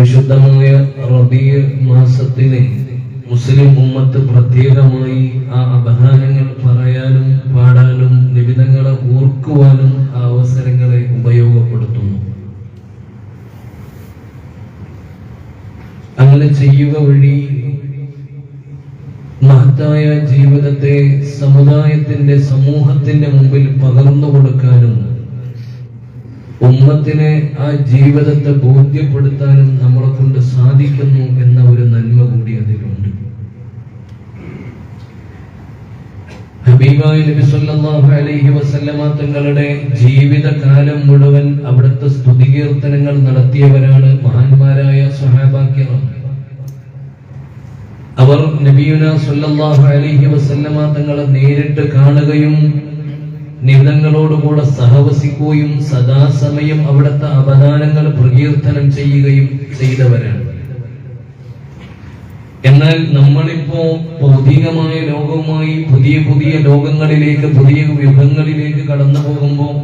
വിശുദ്ധമായ റബീ മാസത്തിന് മുസ്ലിം ഉമ്മത്ത് പ്രത്യേകമായി ആ അപഹാനങ്ങൾ പറയാനും പാടാനും നിബിധങ്ങളെ ഓർക്കുവാനും ആ അവസരങ്ങളെ ഉപയോഗപ്പെടുത്തുന്നു. അങ്ങനെ ചെയ്യുക വഴി മഹത്തായ ജീവിതത്തെ സമുദായത്തിന്റെ സമൂഹത്തിന്റെ മുമ്പിൽ പകർന്നു കൊടുക്കാനും ഉമ്മത്തിനെ ആ ജീവിതത്തെ ബോധ്യപ്പെടുത്താനും നമ്മളെ കൊണ്ട് സാധിക്കുന്നു എന്ന ഒരു നന്മ കൂടി അതിലുണ്ട്. ഹബീബായ നബി സല്ലല്ലാഹു അലൈഹി വസല്ലമ തങ്ങളുടെ ജീവിതകാലം മുഴുവൻ അവിടുത്തെ സ്തുതികീർത്തനങ്ങൾ നടത്തിയവരാണ് മഹാന്മാരായ സ്വഹാബാക്യർ അവർ സല്ലല്ലാഹു അലൈഹി വസല്ലമ തങ്ങളെ നേരിട്ട് കാണുകയും നിമിതങ്ങളോടുകൂടെ സഹവസിക്കുകയും സദാസമയം അവിടുത്തെ അവദാനങ്ങൾ പ്രകീർത്തനം ചെയ്യുകയും ചെയ്തവരാണ്. എന്നാൽ നമ്മളിപ്പോ ഭൗതികമായ ലോകവുമായി പുതിയ പുതിയ ലോകങ്ങളിലേക്ക് പുതിയ യുഗങ്ങളിലേക്ക് കടന്നു പോകുമ്പോൾ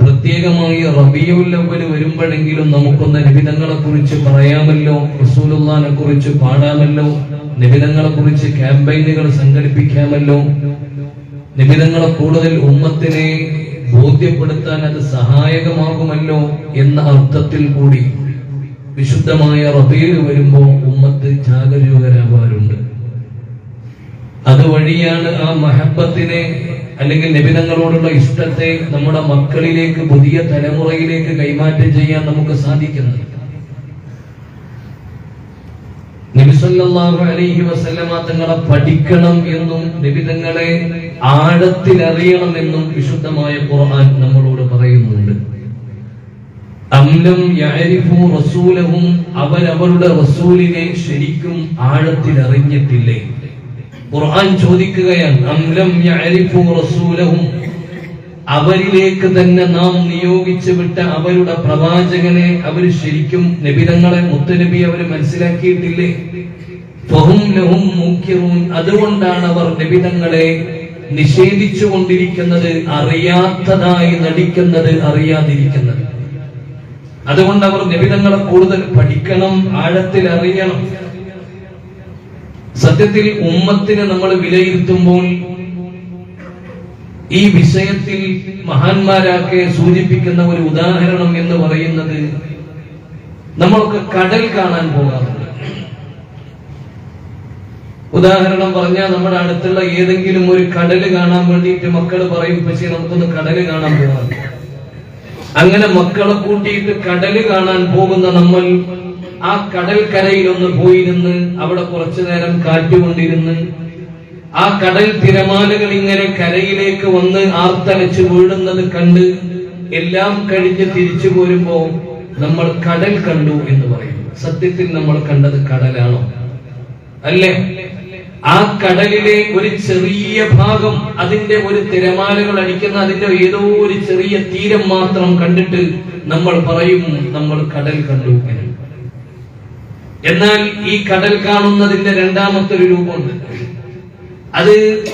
പ്രത്യേകമായി റബിയുൽ അവൽ വരുമ്പോഴെങ്കിലും നമുക്കൊന്ന് നിബിധങ്ങളെ കുറിച്ച് പറയാമല്ലോ റസൂലുള്ളാനെ കുറിച്ച് പാടാമല്ലോ നിബിധങ്ങളെ കുറിച്ച് ക്യാമ്പയിനുകൾ സംഘടിപ്പിക്കാമല്ലോ. നിബിധങ്ങളെ കൂടുതൽ ഉമ്മത്തിനെ ബോധ്യപ്പെടുത്താൻ അത് സഹായകമാകുമല്ലോ എന്ന അർത്ഥത്തിൽ കൂടി വിശുദ്ധമായ റബീൽ വരുമ്പോ ഉമ്മത്ത് ജാഗരൂകരാവാറുണ്ട്. അതുവഴിയാണ് ആ മഹബത്തിനെ അല്ലെങ്കിൽ നിബിധങ്ങളോടുള്ള ഇഷ്ടത്തെ നമ്മുടെ മക്കളിലേക്ക് പുതിയ തലമുറയിലേക്ക് കൈമാറ്റം ചെയ്യാൻ നമുക്ക് സാധിക്കുന്നത്. നബിസല്ലാഹു അലൈഹി വസല്ലമ തങ്ങളെ പഠിക്കണം എന്നും നിബിധങ്ങളെ ആഴത്തിൽ അറിയണമെന്നും വിശുദ്ധമായ ഖുർആൻ നമ്മളോട് പറയുന്നുണ്ട്. അംലം യഅരിഫു റസൂലഹും അവരവരുടെ റസൂലിനെ ശരിക്കും ആഴത്തിൽ അറിഞ്ഞിട്ടില്ലേ ഖുർആൻ ചോദിക്കുകയാണ് അംലം യഅരിഫു റസൂലഹും അവരിലേക്ക് തന്നെ നാം നിയോഗിച്ചു വിട്ട അവരുടെ പ്രവാചകനെ അവർ ശരിക്കും നബിതങ്ങളെ മുത്തനബി അവർ മനസ്സിലാക്കിയിട്ടില്ലേ? അതുകൊണ്ടാണ് അവർ നിബിതങ്ങളെ നിഷേധിച്ചു കൊണ്ടിരിക്കുന്നത് അറിയാത്തതായി നടിക്കുന്നത് അറിയാതിരിക്കുന്നത്. അതുകൊണ്ട് അവർ നിബിതങ്ങളെ കൂടുതൽ പഠിക്കണം ആഴത്തിൽ അറിയണം. സത്യത്തിൽ ഉമ്മത്തിനെ നമ്മൾ വിലയിരുത്തുമ്പോൾ ഈ വിഷയത്തിൽ മഹാന്മാരാക്കെ സൂചിപ്പിക്കുന്ന ഒരു ഉദാഹരണം എന്ന് പറയുന്നത് നമ്മൾക്ക് കടൽ കാണാൻ പോകാറുണ്ട്. ഉദാഹരണം പറഞ്ഞാൽ നമ്മുടെ അടുത്തുള്ള ഏതെങ്കിലും ഒരു കടൽ കാണാൻ വേണ്ടിയിട്ട് മക്കൾ പറയും പക്ഷേ നമുക്കൊന്ന് കടൽ കാണാൻ പോകാറുണ്ട് അങ്ങനെ മക്കളെ കൂട്ടിയിട്ട് കടൽ കാണാൻ പോകുന്ന നമ്മൾ ആ കടൽ ഒന്ന് പോയിരുന്ന് അവിടെ കുറച്ചു നേരം കാറ്റുകൊണ്ടിരുന്ന് ആ കടൽ തിരമാലകൾ ഇങ്ങനെ കരയിലേക്ക് വന്ന് ആർത്തലച്ച് വീഴുന്നത് കണ്ട് എല്ലാം കഴിഞ്ഞ് തിരിച്ചു പോരുമ്പോ നമ്മൾ കടൽ കണ്ടു എന്ന് പറയും. സത്യത്തിൽ നമ്മൾ കണ്ടത് കടലാണോ? അല്ലേ? ആ കടലിലെ ഒരു ചെറിയ ഭാഗം അതിന്റെ ഒരു തിരമാലകൾ അടിക്കുന്ന അതിന്റെ ഏതോ ഒരു ചെറിയ തീരം മാത്രം കണ്ടിട്ട് നമ്മൾ പറയും നമ്മൾ കടൽ കണ്ടു എന്ന്. എന്നാൽ ഈ കടൽ കാണുന്നതിന്റെ രണ്ടാമത്തെ ഒരു രൂപമുണ്ട്. അത്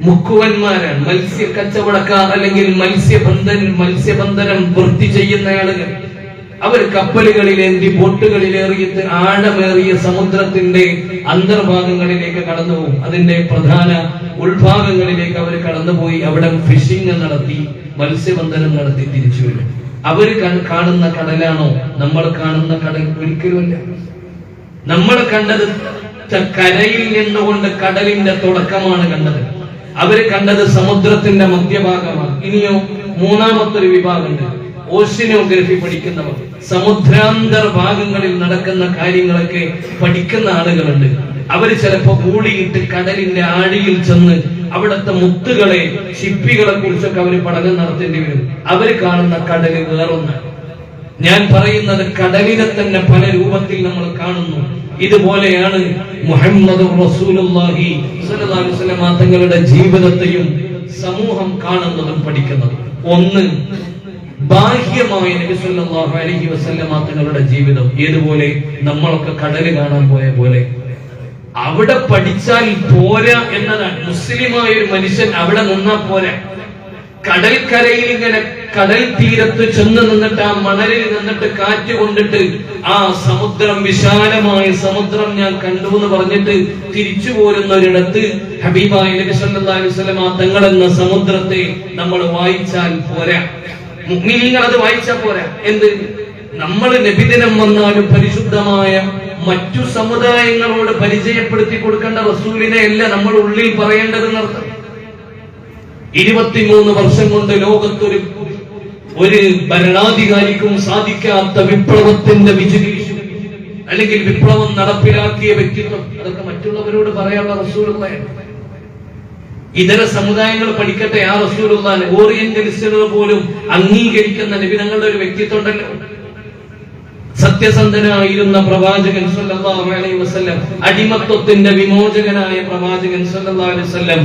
മുക്കുവന്മാരാണ്. മത്സ്യ കച്ചവടക്കാർ അല്ലെങ്കിൽ മത്സ്യബന്ധൻ മത്സ്യബന്ധനം വൃത്തി ചെയ്യുന്ന ആളുകൾ. അവർ കപ്പലുകളിലേന്തി ബോട്ടുകളിലേറിയിട്ട് ആഴമേറിയ സമുദ്രത്തിന്റെ അന്തർഭാഗങ്ങളിലേക്ക് കടന്നുപോകും അതിന്റെ പ്രധാന ഉൾഭാഗങ്ങളിലേക്ക് അവർ കടന്നുപോയി അവിടെ ഫിഷിംഗ് നടത്തി മത്സ്യബന്ധനം നടത്തി തിരിച്ചു വരും. അവർ കാണുന്ന കടലാണോ? നമ്മൾ കാണുന്ന കടൽ ഒരിക്കലുമല്ല. നമ്മൾ കണ്ടത് ത- കരയിൽ നിന്നുകൊണ്ട് കടലിന്റെ തുടക്കമാണ് കണ്ടത്. അവർ കണ്ടത് സമുദ്രത്തിന്റെ മധ്യഭാഗമാണ്. ഇനിയോ മൂന്നാമത്തെ ഒരു വിഭാഗമുണ്ട്. ഓഷ്യനോഗ്രഫി പഠിക്കുന്നവർ. സമുദ്രാന്തർ ഭാഗങ്ങളിൽ നടക്കുന്ന കാര്യങ്ങളൊക്കെ പഠിക്കുന്ന ആളുകളുണ്ട്. അവർ ചിലപ്പോ കൂടിയിട്ട് കടലിന്റെ ആഴിയിൽ ചെന്ന് അവിടുത്തെ മുത്തുകളെ ശിപ്പികളെ കുറിച്ചൊക്കെ അവർ പഠനം നടത്തേണ്ടി വരും. അവർ കാണുന്ന കടൽ വേറൊന്നാണ്. ഞാൻ പറയുന്നത് കടലിനെ തന്നെ പല രൂപത്തിൽ നമ്മൾ കാണുന്നു. ഇതുപോലെയാണ് മുഹമ്മദ് തങ്ങളുടെ ജീവിതത്തെയും സമൂഹം കാണുന്നതും പഠിക്കുന്നതും. ഒന്ന് ബാഹ്യമായ നബി സല്ലല്ലാഹു അലൈഹി വസല്ലമ തങ്ങളുടെ ജീവിതം ഏതുപോലെ? നമ്മളൊക്കെ കടൽ കാണാൻ പോയ പോലെ. അവിടെ പഠിച്ചാൽ പോരാ എന്നതാണ്. മുസ്ലിമായ ഒരു മനുഷ്യൻ അവിടെ നിന്നാ പോരാ. കടൽക്കരയിൽ ഇങ്ങനെ കടൽ തീരത്ത് ചെന്ന് നിന്നിട്ട് ആ മണലിൽ നിന്നിട്ട് കാറ്റ് കൊണ്ടിട്ട് ആ സമുദ്രം വിശാലമായ സമുദ്രം ഞാൻ കണ്ടു എന്ന് പറഞ്ഞിട്ട് തിരിച്ചു പോരുന്ന ഒരിടത്ത് ഹബീബായ നബി അലൈഹി വസല്ലം തങ്ങളെന്ന സമുദ്രത്തെ നമ്മൾ വായിച്ചാൽ പോരാ. മുഅ്മിനീങ്ങൾ അത് വായിച്ചാൽ പോരാ. എന്ത്? നമ്മൾ നബിദിനം വന്നാലും പരിശുദ്ധമായ മറ്റു സമുദായങ്ങളോട് പരിചയപ്പെടുത്തി കൊടുക്കേണ്ട റസൂലിനെ അല്ല നമ്മൾ ഉള്ളിൽ പറയേണ്ടതെന്നർത്ഥം. ഇരുപത്തിമൂന്ന് വർഷം കൊണ്ട് ലോകത്തൊരു ഒരു ഭരണാധികാരിക്കും സാധിക്കാത്ത വിപ്ലവത്തിന്റെ വിജയിച്ചു അല്ലെങ്കിൽ വിപ്ലവം നടപ്പിലാക്കിയ വ്യക്തിത്വം. അതൊക്കെ മറ്റുള്ളവരോട് പറയാനുള്ള റസൂലുള്ളയാണ് ഇതര സമുദായങ്ങൾ പഠിക്കട്ടെ ആ റസൂലുള്ളാൻ ഓറിയന്റലിസ്റ്റുകൾ പോലും അംഗീകരിക്കുന്ന നിബിധങ്ങളുടെ ഒരു വ്യക്തിത്വം ഉണ്ടല്ലോ സത്യസന്ധനായിരുന്ന പ്രവാചകൻ സല്ലല്ലാഹു അലൈഹി വസല്ലം അടിമത്വത്തിന്റെ വിമോചകനായ പ്രവാചകൻ സല്ലല്ലാഹു അലൈഹി വസല്ലം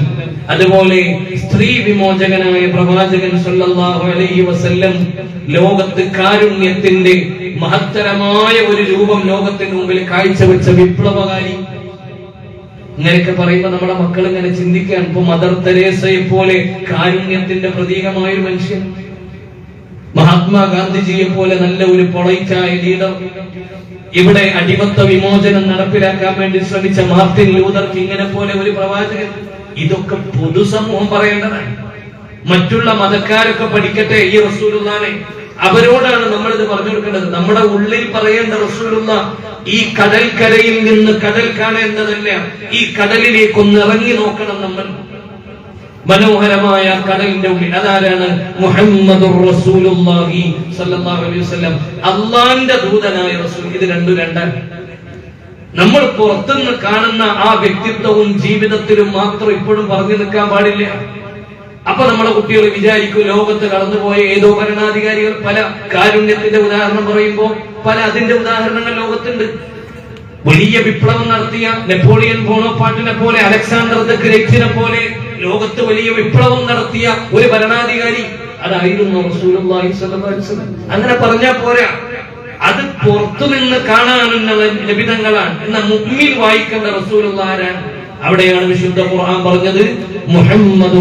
അതുപോലെ സ്ത്രീ വിമോചകനായ പ്രവാചകൻ സല്ലല്ലാഹു അലൈഹി വസല്ലം ലോകത്ത് കാരുണ്യത്തിന്റെ മഹത്തരമായ ഒരു രൂപം ലോകത്തിന് മുമ്പിൽ കാഴ്ചവെച്ച വിപ്ലവകാരി. ഇങ്ങനെയൊക്കെ പറയുമ്പോ നമ്മുടെ മക്കൾ ഇങ്ങനെ ചിന്തിക്കാൻ ഇപ്പൊ മദർ തെരേസയെ പോലെ കാരുണ്യത്തിന്റെ പ്രതീകമായ ഒരു മനുഷ്യൻ. മഹാത്മാഗാന്ധിജിയെ പോലെ നല്ല ഒരു പൊളൈറ്റായ ലീഡർ. ഇവിടെ അടിമത്ത വിമോചനം നടപ്പിലാക്കാൻ വേണ്ടി ശ്രമിച്ച മാർട്ടിൻ ലൂതർക്ക് ഇങ്ങനെ പോലെ ഒരു പ്രവാചകൻ. ഇതൊക്കെ പൊതുസമൂഹം പറയേണ്ടതാണ്. മറ്റുള്ള മതക്കാരൊക്കെ പഠിക്കട്ടെ ഈ റസൂലുള്ളാനെ. അവരോടാണ് നമ്മൾ ഇത് പറഞ്ഞു കൊടുക്കേണ്ടത്. നമ്മുടെ ഉള്ളിൽ പറയേണ്ട റസൂലുള്ള ഈ കടൽക്കരയിൽ നിന്ന് കടൽ കാണേണ്ടതല്ല ഈ കടലിലേക്ക് ഒന്ന് ഇറങ്ങി നോക്കണം നമ്മൾ. മനോഹരമായ കടലിന്റെ ഉള്ളിൽ. അതാരാണ്? മുഹമ്മദ് അള്ളാന്റെ ദൂതനായ റസൂൽ. ഇത് രണ്ടു രണ്ടാണ്. നമ്മൾ പുറത്തുനിന്ന് കാണുന്ന ആ വ്യക്തിത്വവും ജീവിതത്തിലും മാത്രം ഇപ്പോഴും പറഞ്ഞു നിൽക്കാൻ പാടില്ല. അപ്പൊ നമ്മളെ കുട്ടികൾ വിചാരിക്കും ലോകത്ത് കടന്നുപോയ ഏതോ ഭരണാധികാരികൾ പല കാരുണ്യത്തിന്റെ ഉദാഹരണം പറയുമ്പോൾ പല അതിന്റെ ഉദാഹരണങ്ങൾ ലോകത്തുണ്ട്. വലിയ വിപ്ലവം നടത്തിയ നെപ്പോളിയൻ ബോണോപ്പാട്ടിനെ പോലെ അലക്സാണ്ടർ ദ ഗ്രേറ്റിനെ പോലെ ലോകത്ത് വലിയ വിപ്ലവം നടത്തിയ ഒരു ഭരണാധികാരി. അതായിരുന്നു. അങ്ങനെ പറഞ്ഞാ പോരാ. പുറത്തു നിന്ന് കാണാനുള്ള ലഭിതങ്ങളാണ്. എന്ന മുമ്മിൽ വായിക്കേണ്ട റസൂൽ ആരാണ് അവിടെയാണ് വിശുദ്ധ ഖുർആൻ പറഞ്ഞത് മുഹമ്മദ്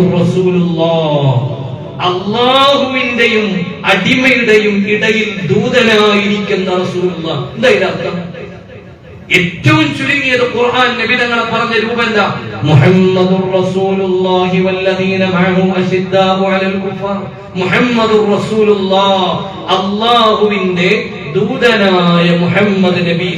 അള്ളാഹുവിന്റെയും അടിമയുടെയും ഇടയിൽ ദൂതനായിരിക്കുന്ന റസൂലുള്ള. എന്താ ഇതിനർത്ഥം ഏറ്റവും ചുരുങ്ങിയത് ഖുർആൻ നബിതങ്ങളെ പറഞ്ഞ രൂപം എന്താ? മുഹമ്മദുർ റസൂലുള്ളാഹി വല്ലദീന മഅഹു അശിദ്ദാഉ അലൽ കുഫാർ. മുഹമ്മദുർ റസൂലുള്ളാഹ് അല്ലാഹുവിന്റെ ദൂതനായ മുഹമ്മദ് നബി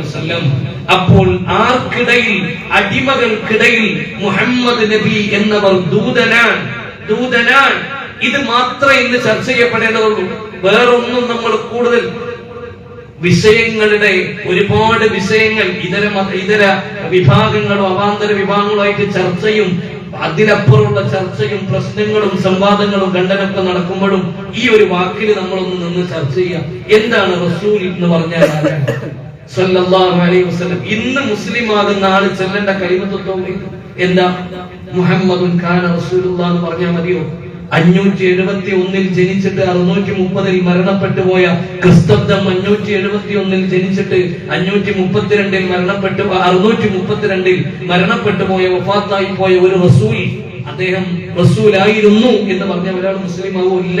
വസല്ലം. അപ്പോൾ ആർക്കിടയിൽ അടിമകൾക്കിടയിൽ മുഹമ്മദ് നബി എന്നവർ ദൂതനാണ്. ദൂതനാണ്. ഇത് മാത്രമേ ഇന്ന് ചർച്ച ചെയ്യപ്പെടേണ്ടതുള്ളൂ. വേറൊന്നും നമ്മൾ കൂടുതൽ വിഷയങ്ങളുടെ ഒരുപാട് വിഷയങ്ങൾ ഇതര ഇതര വിഭാഗങ്ങളോ അവാന്തര വിഭാഗങ്ങളോ ആയിട്ട് ചർച്ചയും അതിലപ്പുറമുള്ള ചർച്ചയും പ്രശ്നങ്ങളും സംവാദങ്ങളും ഖണ്ഡനൊക്കെ നടക്കുമ്പോഴും ഈ ഒരു വാക്കിന് നമ്മളൊന്ന് നിന്ന് ചർച്ച ചെയ്യാം എന്താണ് റസൂൽ എന്ന് പറഞ്ഞാൽ അലൈഹി വസല്ലം. ഇന്ന് മുസ്ലിം ആകുന്ന ആൾ ചെല്ലേണ്ട കലിമത്വം എന്താ? മുഹമ്മദുൻ എന്ന് പറഞ്ഞാൽ മതിയോ? അഞ്ഞൂറ്റി എഴുപത്തി ഒന്നിൽ ജനിച്ചിട്ട് അറുന്നൂറ്റി മുപ്പതിൽ മരണപ്പെട്ടു പോയ ക്രിസ്തബ്ദം അഞ്ഞൂറ്റി എഴുപത്തി ഒന്നിൽ ജനിച്ചിട്ട് അഞ്ഞൂറ്റി മുപ്പത്തിരണ്ടിൽ മരണപ്പെട്ടു അറുന്നൂറ്റി മുപ്പത്തിരണ്ടിൽ മരണപ്പെട്ടു പോയ വഫാത്തായി പോയ ഒരു റസൂൽ അദ്ദേഹം റസൂലായിരുന്നു എന്ന് പറഞ്ഞ ഒരാൾ മുസ്ലിം ആവില്ല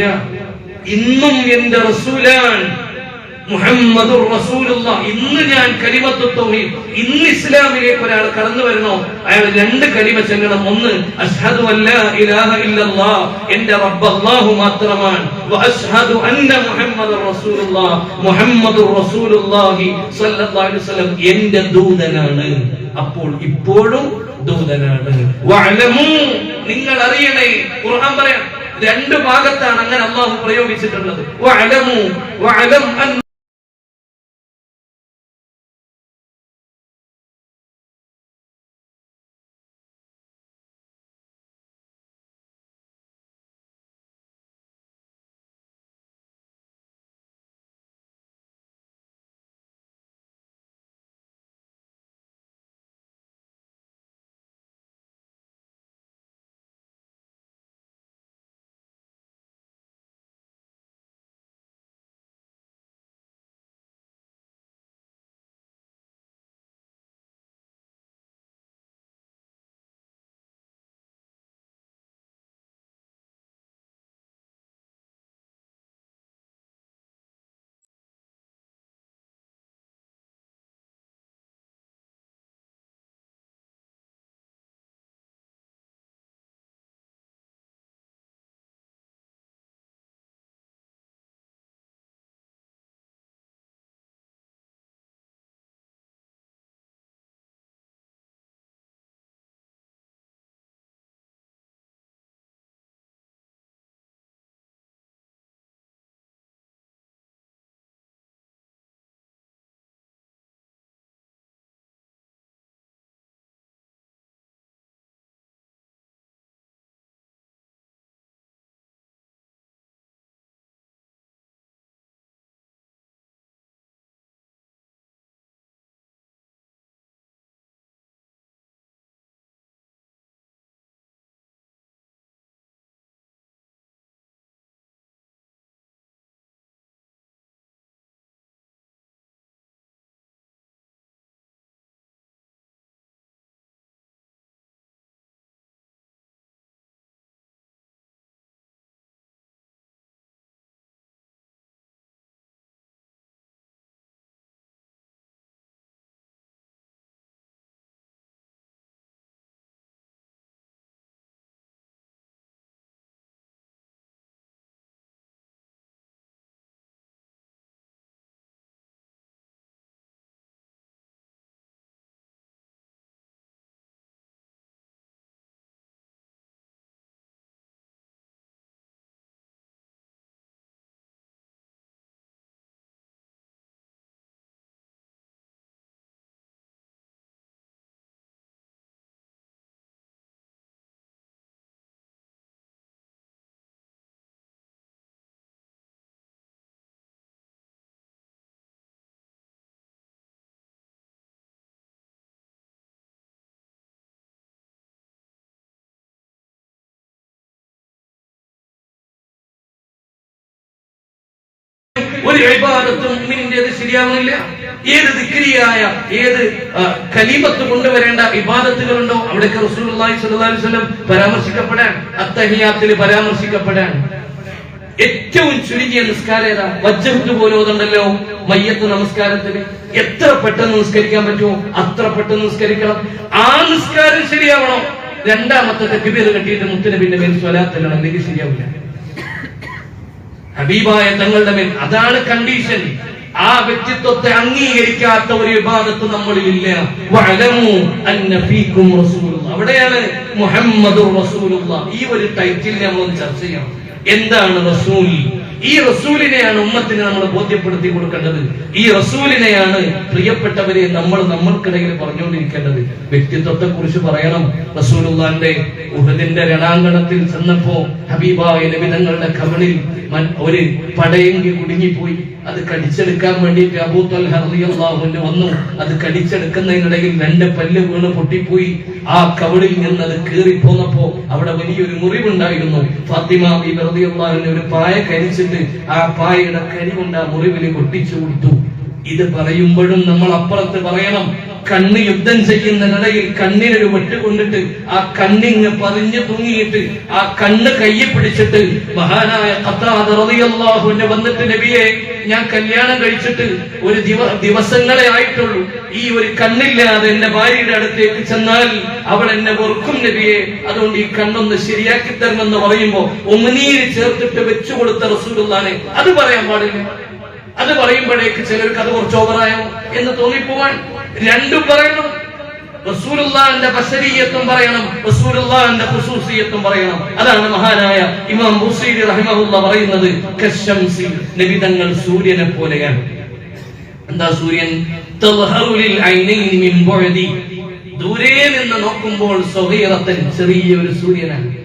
ഇന്നും എന്റെ റസൂലാണ്. മുഹമ്മദുർ റസൂലുള്ള ഇന്ന് ഞാൻ കലിമത്തു തൗഹീദ്. ഇന്ന് ഇസ്ലാമിലേക്ക് ഒരാൾ കടന്നു വരണോ? അയാൾ രണ്ട് കരിമ ചെല്ലണം. ഒന്ന് അഷ്ഹദു അല്ലാ എന്റെ റബ്ബ് അല്ലാഹു മാത്രമാണ്. വ അഷ്ഹദു അന്ന മുഹമ്മദുർ റസൂലുള്ള റസൂലുള്ളാഹി അലൈഹി വസല്ലം. എന്റെ ദൂതനാണ്. അപ്പോൾ ഇപ്പോഴും ദൂതനാണ്. നിങ്ങൾ അറിയണേ. ഖുർആൻ പറയാം. രണ്ട് ഭാഗത്താണ് അങ്ങനെ അള്ളാഹു പ്രയോഗിച്ചിട്ടുള്ളത്. മുഅ്മിനിന്റേത് ശരിയാവുന്നില്ല. ഏത് ദിക്രിയായ ഏത് കലീമത്ത് കൊണ്ടുവരേണ്ട വിവാദത്തുകളുണ്ടോ അവിടേക്ക് റസൂലുള്ളാഹി സ്വലം പരാമർശിക്കപ്പെടാൻ അത്തഹിയാത്തിൽ പരാമർശിക്കപ്പെടാൻ. ഏറ്റവും ചുരുങ്ങിയ നിസ്കാരം ഏതാ? വജ്രത്ത് പോലോതുണ്ടല്ലോ മയ്യത്ത് നമസ്കാരത്തിന്. എത്ര പെട്ടെന്ന് നിസ്കരിക്കാൻ പറ്റുമോ? അത്ര പെട്ടെന്ന് നിസ്കരിക്കണം. ആ നിസ്കാരം ശരിയാവണം. രണ്ടാമത്തെ തെക്കുപേര് കെട്ടിയിട്ട് മുത്തനബിന്റെ മേൽ സ്വലാത്തല്ലണം എനിക്ക് ശരിയാവില്ല. ഹബീബായ തങ്ങളുടെ മേൽ. അതാണ് കണ്ടീഷൻ ആ വ്യക്തിത്വത്തെ അംഗീകരിക്കാത്ത ഒരു വിഭാഗത്ത് നമ്മളിൽ ഇല്ല അവിടെയാണ് മുഹമ്മദ് ഈ ഒരു ടൈറ്റിൽ നമ്മൾ ചർച്ച ചെയ്യണം. എന്താണ് റസൂൽ? ഈ റസൂലിനെയാണ് ഉമ്മത്തിന് നമ്മൾ ബോധ്യപ്പെടുത്തി കൊടുക്കേണ്ടത്. ഈ റസൂലിനെയാണ് പ്രിയപ്പെട്ടവരെ നമ്മൾ നമ്മൾക്കിടയിൽ പറഞ്ഞുകൊണ്ടിരിക്കേണ്ടത്. വ്യക്തിത്വത്തെ കുറിച്ച് പറയണം. റസൂലുള്ളാന്റെ ഉഹദിന്റെ രണാങ്കണത്തിൽ ചെന്നപ്പോ ഹബീബായ ലഭിതങ്ങളുടെ കവണിൽ മൻ- ഒരു പടയെങ്കിൽ കുടുങ്ങിപ്പോയി. അത് കടിച്ചെടുക്കാൻ വേണ്ടിയിട്ട് അബൂ തൽഹ റളിയല്ലാഹുവിന് വന്നു. അത് കടിച്ചെടുക്കുന്നതിനിടയിൽ രണ്ട് പല്ല് വീണ് പൊട്ടിപ്പോയി. ആ കവളിൽ നിന്ന് അത് കീറിപ്പോന്നപ്പോ അവിടെ വലിയൊരു മുറിവുണ്ടായിരുന്നു. ഫാത്തിമ ബീബി റളിയല്ലാഹുവിന് ഒരു പായ കരിച്ചിട്ട് ആ പായയുടെ കരി കൊണ്ട് ആ മുറിവിന് പൊട്ടിച്ചു കൊടുത്തു. ഇത് പറയുമ്പോഴും നമ്മൾ അപ്പുറത്ത് പറയണം കണ്ണ് യുദ്ധം ചെയ്യുന്ന നടയിൽ കണ്ണിനൊരു വെട്ട് കൊണ്ടിട്ട് ആ കണ്ണിങ് പറഞ്ഞു തൂങ്ങിയിട്ട് ആ കണ്ണ് കയ്യെ പിടിച്ചിട്ട് മഹാനായ റളിയല്ലാഹുവിന് വന്നിട്ട് നബിയെ ഞാൻ കല്യാണം കഴിച്ചിട്ട് ഒരു ദിവ ദിവസങ്ങളെ ആയിട്ടുള്ളൂ. ഈ ഒരു കണ്ണില്ലാതെ എന്റെ ഭാര്യയുടെ അടുത്തേക്ക് ചെന്നാൽ അവൾ എന്നെ വെറുക്കും നബിയെ. അതുകൊണ്ട് ഈ കണ്ണൊന്ന് ശരിയാക്കി തരണമെന്ന് പറയുമ്പോ ഉമിനീര് ചേർത്തിട്ട് വെച്ചു കൊടുത്ത റസൂലാണ് അത് പറയാൻ പാടില്ല. അത് പറയുമ്പോഴേക്ക് ചിലർക്ക് അത് കുറച്ച് ഓവറായോ എന്ന് തോന്നിപ്പോവാൻ രണ്ടും പറയണം ും. ബശരീയത്തും പറയണം. റസൂലുള്ളാഹിന്റെ ഖുസൂസിയത്തും പറയണം. അതാണ് മഹാനായ ഇമാം റഹിമഹുല്ല പറയുന്നത് കശംസി സൂര്യനെ പോലെയാണ്. എന്താ സൂര്യൻ? മിൻ ദൂരെ നിന്ന് നോക്കുമ്പോൾ സ്വഹീറത്തൻ ചെറിയൊരു സൂര്യനാണ്.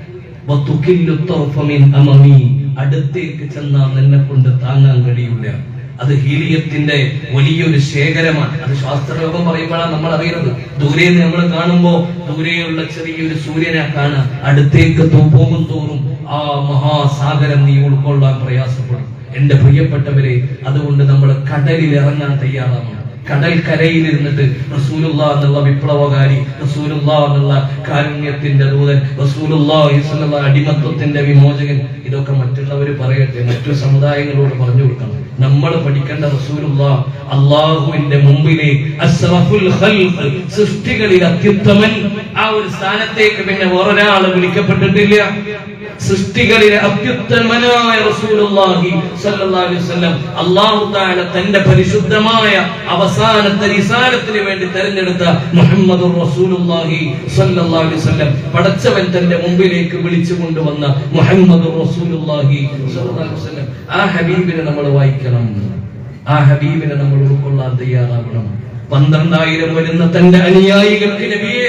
തർഫ മിൻ അമമി. അടുത്തേക്ക് ചെന്നാൽ നിന്നെ കൊണ്ട് താങ്ങാൻ കഴിയില്ല അത് ഹീലിയത്തിന്റെ വലിയൊരു ശേഖരമാണ്. അത് ശാസ്ത്രലോകം പറയുമ്പോഴാണ് നമ്മൾ അറിയുന്നത് ദൂരെ നിന്ന് നമ്മൾ കാണുമ്പോ ദൂരെയുള്ള ചെറിയൊരു സൂര്യനെ കാണാൻ അടുത്തേക്ക് പോകും തോറും ആ മഹാസാഗരം നീ ഉൾക്കൊള്ളാൻ പ്രയാസപ്പെടും. എന്റെ പ്രിയപ്പെട്ടവരെ അതുകൊണ്ട് നമ്മൾ കടലിൽ ഇറങ്ങാൻ തയ്യാറാണ്. കടൽ കരയിൽ ഇരുന്നിട്ട് റസൂലുള്ള എന്നുള്ള വിപ്ലവകാരി റസൂലുള്ള എന്നുള്ള കാരുണ്യത്തിന്റെ ദൂതൻ റസൂലുള്ള അടിമത്വത്തിന്റെ വിമോചകൻ ഇതൊക്കെ മറ്റുള്ളവർ പറയട്ടെ. മറ്റു സമുദായങ്ങളോട് പറഞ്ഞു കൊടുക്കണം. നമ്മൾ പഠിക്കേണ്ട റസൂലുള്ള അള്ളാഹുവിന്റെ മുമ്പിലെ സൃഷ്ടികളിൽ അത്യുത്തമൻ ആ ഒരു സ്ഥാനത്തേക്ക് പിന്നെ വേറൊരാൾ വിളിക്കപ്പെട്ടിട്ടില്ല. സൃഷ്ടികളിലെ അത്യുത്തമനായ റസൂലുള്ളാഹി സല്ലല്ലാഹു അലൈഹി വസല്ലം അല്ലാഹു തആല തന്റെ പരിശുദ്ധമായ അവസാനത്തെ റിസാലത്തിന് വേണ്ടി തെരഞ്ഞെടുത്ത മുഹമ്മദുർ റസൂലുള്ളാഹി സല്ലല്ലാഹു അലൈഹി വസല്ലം പടച്ചവൻ തന്റെ മുമ്പിലേക്ക് വിളിച്ചു കൊണ്ടുവന്ന മുഹമ്മദുർ റസൂലുള്ളാഹി സല്ലല്ലാഹു അലൈഹി വസല്ലം. ആ ഹബീബിനെ നമ്മൾ വായിക്കണം. ആ ഹബീബിനെ നമ്മൾ ഉൾക്കൊള്ളാൻ തയ്യാറാകണം. പന്ത്രണ്ടായിരം വരുന്ന തന്റെ അനുയായികൾക്ക് നബിയെ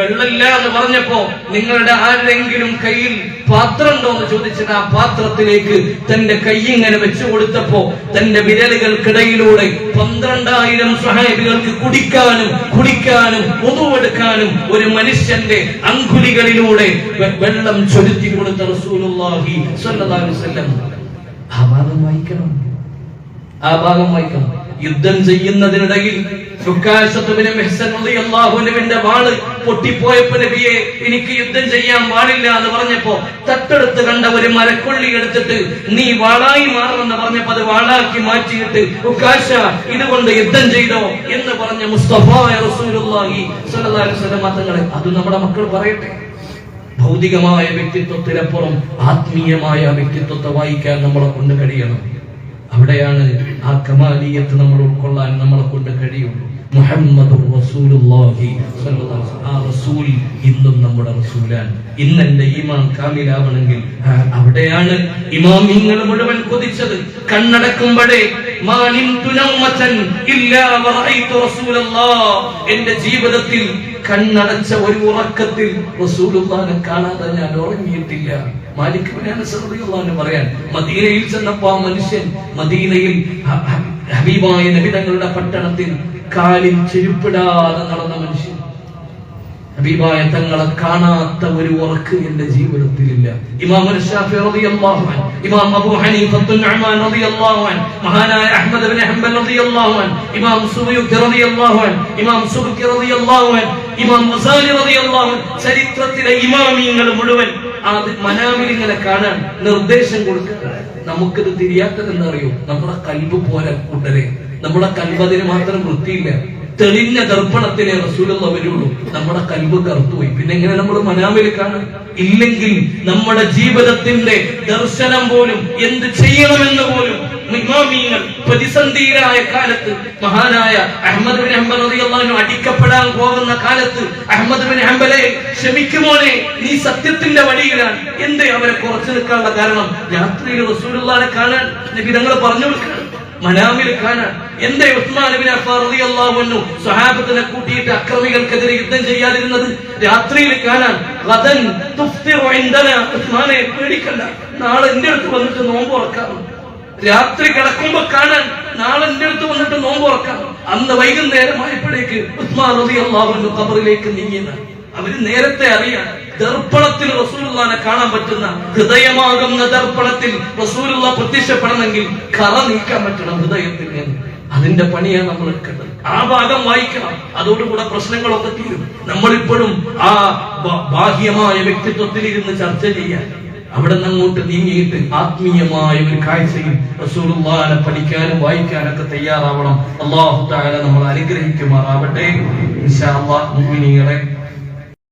വെള്ളമില്ല എന്ന് പറഞ്ഞപ്പോ നിങ്ങളുടെ ആരുടെങ്കിലും കയ്യിൽ പാത്രം ഉണ്ടോ എന്ന് ചോദിച്ചിട്ട് ആ പാത്രത്തിലേക്ക് തന്റെ കൈ ഇങ്ങനെ വെച്ചു കൊടുത്തപ്പോ തന്റെ വിരലുകൾക്കിടയിലൂടെ പന്ത്രണ്ടായിരം സഹായികൾക്ക് കുടിക്കാനും കുടിക്കാനും ഒതുവെടുക്കാനും ഒരു മനുഷ്യന്റെ അങ്കുലികളിലൂടെ വെള്ളം ചൊരുത്തി കൊടുത്ത റസൂലുള്ളാഹി സ്വല്ലല്ലാഹു അലൈഹി വസല്ലം. ആ ഭാഗം വായിക്കണം. ആ ഭാഗം വായിക്കണം. യുദ്ധം ചെയ്യുന്നതിനിടയിൽ വാൾ പൊട്ടിപ്പോയപ്പോ നബിയെ എനിക്ക് യുദ്ധം ചെയ്യാൻ പാടില്ല എന്ന് പറഞ്ഞപ്പോ തട്ടെടുത്ത് കണ്ട ഒരു മരക്കൊള്ളി എടുത്തിട്ട് നീ വാളായി മാറുമെന്ന് പറഞ്ഞപ്പോ അത് വാളാക്കി മാറ്റിയിട്ട് ഉക്കാശ ഇതുകൊണ്ട് യുദ്ധം ചെയ്തോ എന്ന് പറഞ്ഞ മുസ്തഫായ റസൂലുള്ളാഹി അലൈഹി തങ്ങളെ അത് നമ്മുടെ മക്കൾ പറയട്ടെ. ഭൗതികമായ വ്യക്തിത്വത്തിനപ്പുറം ആത്മീയമായ വ്യക്തിത്വത്തെ വായിക്കാൻ നമ്മളെ കൊണ്ട് കഴിയണം. അവിടെയാണ് ആ കമാലിയത്ത് നമ്മൾ ഉൾക്കൊള്ളാൻ നമ്മളെ കൊണ്ട് കഴിയുള്ളൂ. മുഹമ്മദ്. ആ റസൂൽ ഇന്നും നമ്മുടെ റസൂലാണ്. ഇന്ന് എന്റെ ഈമാൻ കാമിലാവണമെങ്കിൽ അവിടെയാണ് അവിടെയാണ് ഇമാമിങ്ങൾ മുഴുവൻ കൊതിച്ചത്. കണ്ണടക്കുമ്പോഴേ എന്റെ ജീവിതത്തിൽ കണ്ണടച്ച ഒരു ഉറക്കത്തിൽ റസൂലുള്ളാനെ കാണാതെ ഞാൻ ഉറങ്ങിയിട്ടില്ല. മാലിക് ബിൻ അനസ് റളിയല്ലാഹു പറയാൻ മദീനയിൽ ചെന്നപ്പോ ആ മനുഷ്യൻ മദീനയിൽ ഹബീബായ നബിതങ്ങളുടെ പട്ടണത്തിൽ കാലിൽ ചെരുപ്പിടാതെ നടന്ന മനുഷ്യൻ ഹബീബായ തങ്ങളെ കാണാത്ത ഒരു വർക്ക് എന്റെ ജീവിതത്തിലില്ല. ഇമാം റളിയല്ലാഹു ഇമാം അബൂ റളിയല്ലാഹു മഹാനായ അഹ്മദ് ഇബ്നു ഹംബൽ റളിയല്ലാഹു ഇമാം റളിയല്ലാഹു ഇമാം റളിയല്ലാഹു ഇമാം റളിയല്ലാഹു ചരിത്രത്തിലെ ഇമാമിയങ്ങൾ മുഴുവൻ ആ മനാമിൽ കാണാൻ നിർദ്ദേശം കൊടുക്കുക. നമുക്കിത് തിരിയാത്തതെന്ന് അറിയൂ നമ്മുടെ കൽബ് പോലെ കൂട്ടരെ നമ്മുടെ കൽബ് അതിന് മാത്രം വൃത്തിയില്ല. തെളിഞ്ഞ ദർപ്പണത്തിലെ റസൂലുള്ള വരുള്ളൂ. നമ്മുടെ കൽവ് കറുത്തുപോയി. പിന്നെ എങ്ങനെ നമ്മൾ മനാമിൽ കാണും? ഇല്ലെങ്കിൽ നമ്മുടെ ജീവിതത്തിന്റെ ദർശനം പോലും എന്ത് ചെയ്യണമെന്ന് പോലും പ്രതിസന്ധിയിലായ കാലത്ത് മഹാനായ അഹമ്മദ് ബിൻ ഹംബൽ റളിയല്ലാഹു അടിക്കപ്പെടാൻ പോകുന്ന കാലത്ത് അഹമ്മദ് ബിൻ ഹംബലെ ക്ഷമിക്കുമോനെ നീ സത്യത്തിന്റെ വഴിയിലാണ് എന്ത് അവരെ കുറച്ചു നിൽക്കാനുള്ള കാരണം? രാത്രിയിൽ റസൂലുള്ളാഹിനെ കാണാൻ നബി തങ്ങൾ പറഞ്ഞു കൊടുക്കണം മനാമിൽ കാണാൻ. എന്തേ ഉസ്മാൻ ബിൻ അഫ്ഫാൻ റളിയല്ലാഹു അൻഹു സ്വഹാബത്തിനെ കൂട്ടിയിട്ട് അക്രമികൾക്കെതിരെ യുദ്ധം ചെയ്യാതിരുന്നത്? രാത്രിയിൽ കാണാൻ ഉസ്മാനെ പേടിക്കണ്ട. നാളെ എന്റെ അടുത്ത് വന്നിട്ട് നോമ്പ് ഉറക്കാം. രാത്രി കിടക്കുമ്പോ കാണാൻ നാളെ എന്റെ അടുത്ത് വന്നിട്ട് നോമ്പ് ഉറക്കാം. അന്ന് വൈകുന്നേരമായപ്പോഴേക്ക് ഉസ്മാൻ റബി അൻഹു ഖബറിലേക്ക് നീങ്ങിയതാണ് അവർ നേരത്തെ അറിയാം ദർപ്പണത്തിൽ റസൂലുള്ളാനെ കാണാൻ പറ്റുന്ന ഹൃദയമാകുന്ന ദർപ്പണത്തിൽ റസൂലുള്ള പ്രത്യക്ഷപ്പെടണമെങ്കിൽ കറ നീക്കാൻ പറ്റണം ഹൃദയത്തിൽ അതിന്റെ പണിയാണ് നമ്മൾ എടുക്കേണ്ടത്. ആ ഭാഗം വായിക്കണം. അതോടുകൂടെ പ്രശ്നങ്ങളൊക്കെ തീരും. നമ്മളിപ്പോഴും ആ ബാഹ്യമായ വ്യക്തിത്വത്തിൽ ഇരുന്ന് ചർച്ച ചെയ്യാൻ. അവിടെ അങ്ങോട്ട് നീങ്ങിയിട്ട് ആത്മീയമായ ഒരു കാഴ്ചയും റസൂലുള്ളാഹിനെ പഠിക്കാനും വായിക്കാനൊക്കെ തയ്യാറാവണം. അള്ളാഹു താല നമ്മൾ അനുഗ്രഹിക്കുമാറാവട്ടെ. മുഅ്മിനീങ്ങളെ